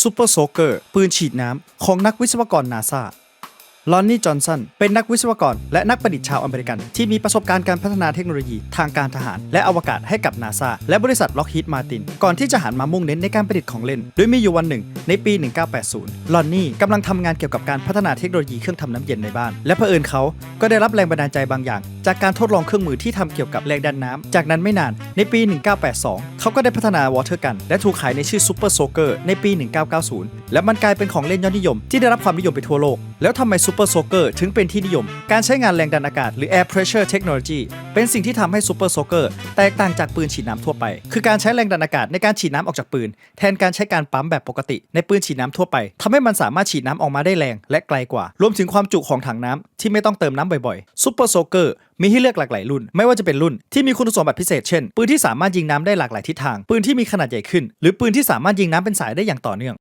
ซูเปอร์โซเกอร์ปืนฉีดน้ำของนักวิศวกรนาซาลอนนี่ จอห์นสัน เป็นนักวิศวกร และนักประดิษฐ์ชาวอเมริกัน ที่มีประสบการณ์การพัฒนาเทคโนโลยีทางการทหาร และอวกาศให้กับนาซาและบริษัทล็อกฮีดมาติน ก่อนที่จะหันมามุ่งเน้นในการประดิษฐ์ของเล่น โดยมีอยู่วันหนึ่ง ในปี 1980 ลอนนี่กำลังทำงานเกี่ยวกับการพัฒนาเทคโนโลยีเครื่องทำน้ำเย็นในบ้าน และเผอิญเขาก็ได้รับแรงบันดาลใจบางอย่าง จากการทดลองเครื่องมือที่ทำเกี่ยวกับแรงดันน้ำจากนั้นไม่นานในปี 1982 เขาก็ได้พัฒนาวอเตอร์กัน และถูกขายในชื่อซูเปอร์โซเกอร์ในปี 1990 และมันกลายเป็นของเล่นยอดนิยม ที่ได้รับความนิยมไปทั่วโลก แล้วทำไมซูเปอร์โซเกอร์ถึงเป็นที่นิยม การใช้งานแรงดันอากาศหรือ air pressure technology เป็นสิ่งที่ทำให้ซูเปอร์โซเกอร์แตกต่างจากปืนฉีดน้ำทั่วไป คือการใช้แรงดันอากาศในการฉีดน้ำออกจากปืน แทนการใช้การปั๊มแบบปกติ ในปืนฉีดน้ำทั่วไปทำให้มันสามารถฉีดน้ำออกมาได้แรง และไกลกว่า รวมถึงความจุของถังน้ำที่ไม่ต้องเติมน้ำบ่อยๆซูเปอร์โซเกอร์ มีให้เลือกหลากหลายรุ่น ไม่ว่าจะเป็นรุ่นที่มีคุณสมบัติพิเศษเช่นปืนที่สามารถยิงน้ำได้หลากหลายทิศทางปืนที่มีขนาดใหญ่ขึ้น หรือปืนที่สามารถยิงน้ำเป็นสายได้อย่างต่อเนื่อง